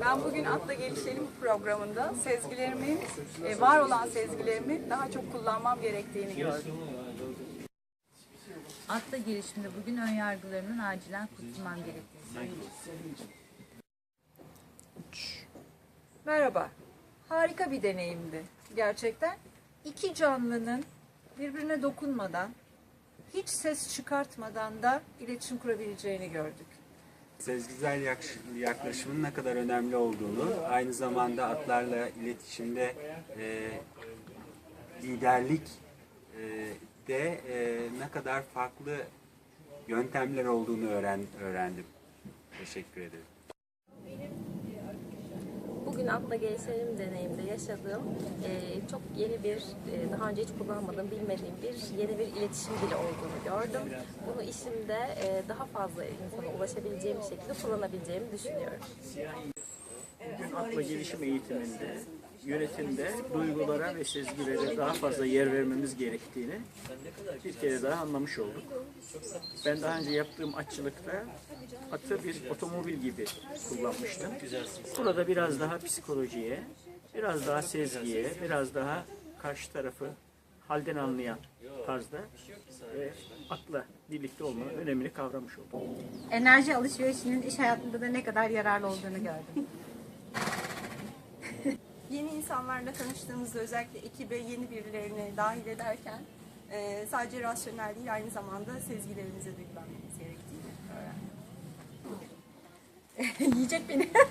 Ben bugün Atla Gelişelim programında sezgilerimin, e, var olan sezgilerimi daha çok kullanmam gerektiğini gördüm. Atla girişimde bugün ön yargılarımın acilen kurtulmam gerektiğini. Merhaba. Harika bir deneyimdi. Gerçekten iki canlının birbirine dokunmadan, hiç ses çıkartmadan da iletişim kurabileceğini gördük. Sezgisel yak- yaklaşımın ne kadar önemli olduğunu, aynı zamanda atlarla iletişimde e, liderlik e, de e, ne kadar farklı yöntemler olduğunu öğren, öğrendim. Teşekkür ederim. Bugün atla gelişelim deneyimde yaşadığım e, çok yeni bir, e, daha önce hiç kullanmadığım, bilmediğim bir yeni bir iletişim dili olduğunu gördüm. Bunu işimde e, daha fazla insana ulaşabileceğim şekilde kullanabileceğimi düşünüyorum. Bugün akla gelişim eğitiminde, yönetimde duygulara ve sezgilere daha fazla yer vermemiz gerektiğini bir kere daha anlamış olduk. Ben daha önce yaptığım atçılıkta atı bir otomobil gibi kullanmıştım. Burada biraz daha psikolojiye, biraz daha sezgiye, biraz daha karşı tarafı halden anlayan tarzda ve atla birlikte olmanın önemini kavramış oldum. enerji alışverişinin iş hayatında da ne kadar yararlı olduğunu gördüm. Yeni insanlarla tanıştığımızda özellikle ekibe yeni birilerini dahil ederken e, sadece rasyonel değil aynı zamanda sezgilerimize de güvenmemiz gerektiğini öğrendim. Yiyecek beni.